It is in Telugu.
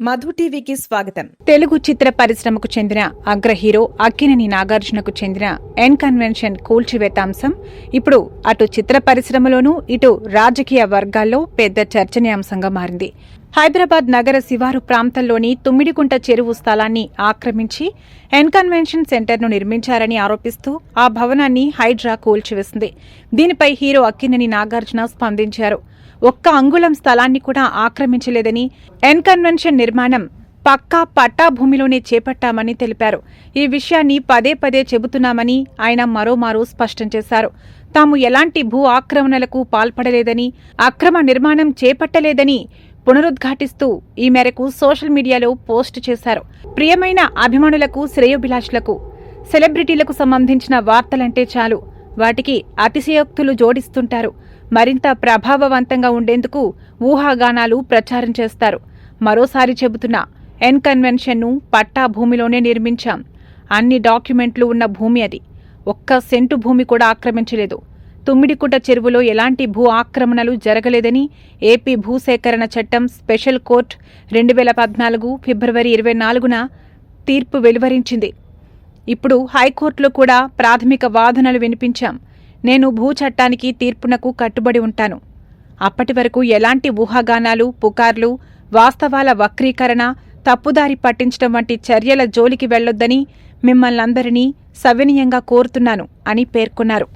మధు టీవీకి స్వాగతం. తెలుగు చిత్ర పరిశ్రమకు చెందిన అగ్ర హీరో అక్కినేని నాగార్జునకు చెందిన ఎన్ కన్వెన్షన్ కూల్చివేత అంశం. ఇప్పుడు అటు చిత్ర పరిశ్రమలోనూ ఇటు రాజకీయ వర్గాల్లో పెద్ద చర్చనీయాంశంగా మారింది. హైదరాబాద్ నగర శివారు ప్రాంతంలోని తుమ్మిడికుంట చెరువు స్థలాన్ని ఆక్రమించి ఎన్కన్వెన్షన్ సెంటర్ను నిర్మించారని ఆరోపిస్తూ ఆ భవనాన్ని హైడ్రా కూల్చివేసింది. దీనిపై హీరో అక్కినేని నాగార్జున స్పందించారు. ఒక్క అంగుళం స్థలాన్ని కూడా ఆక్రమించలేదని ఎన్కన్వెన్షన్ నిర్మాణం పక్కా పట్టా భూమిలోనే చేపట్టామని తెలిపారు. ఈ విషయాన్ని పదే పదే చెబుతున్నామని ఆయన మరోమారు స్పష్టం చేశారు. తాము ఎలాంటి భూ ఆక్రమణలకు పాల్పడలేదని అక్రమ నిర్మాణం చేపట్టలేదని పునరుద్ఘాటిస్తూ ఈ మేరకు సోషల్ మీడియాలో పోస్ట్ చేశారు. ప్రియమైన అభిమానులకు శ్రేయోభిలాషులకు సెలబ్రిటీలకు సంబంధించిన వార్తలంటే చాలు. వాటికి అతిశయోక్తులు జోడిస్తుంటారు. మరింత ప్రభావవంతంగా ఉండేందుకు ఊహాగానాలు ప్రచారం చేస్తారు. మరోసారి చెబుతున్నా ఎన్ కన్వెన్షన్ను పట్టా భూమిలోనే నిర్మించాం. అన్ని డాక్యుమెంట్లు ఉన్న భూమి అది. ఒక్క సెంటు భూమి కూడా ఆక్రమించలేదు. తుమ్మిడికుంట చెరువులో ఎలాంటి భూ ఆక్రమణలు జరగలేదని ఏపీ భూసేకరణ చట్టం స్పెషల్ కోర్ట్ రెండు వేల పద్నాలుగు ఫిబ్రవరి ఇరవై నాలుగున తీర్పు వెలువరించింది. ఇప్పుడు హైకోర్టులో కూడా ప్రాథమిక వాదనలు వినిపించాం. నేను భూ చట్టానికి తీర్పునకు కట్టుబడి ఉంటాను. అప్పటి వరకు ఎలాంటి ఊహాగానాలు పుకార్లు వాస్తవాల వక్రీకరణ తప్పుదారి పట్టించడం వంటి చర్యల జోలికి వెళ్ళొద్దని మిమ్మల్నందరినీ సవినయంగా కోరుతున్నాను అని పేర్కొన్నారు.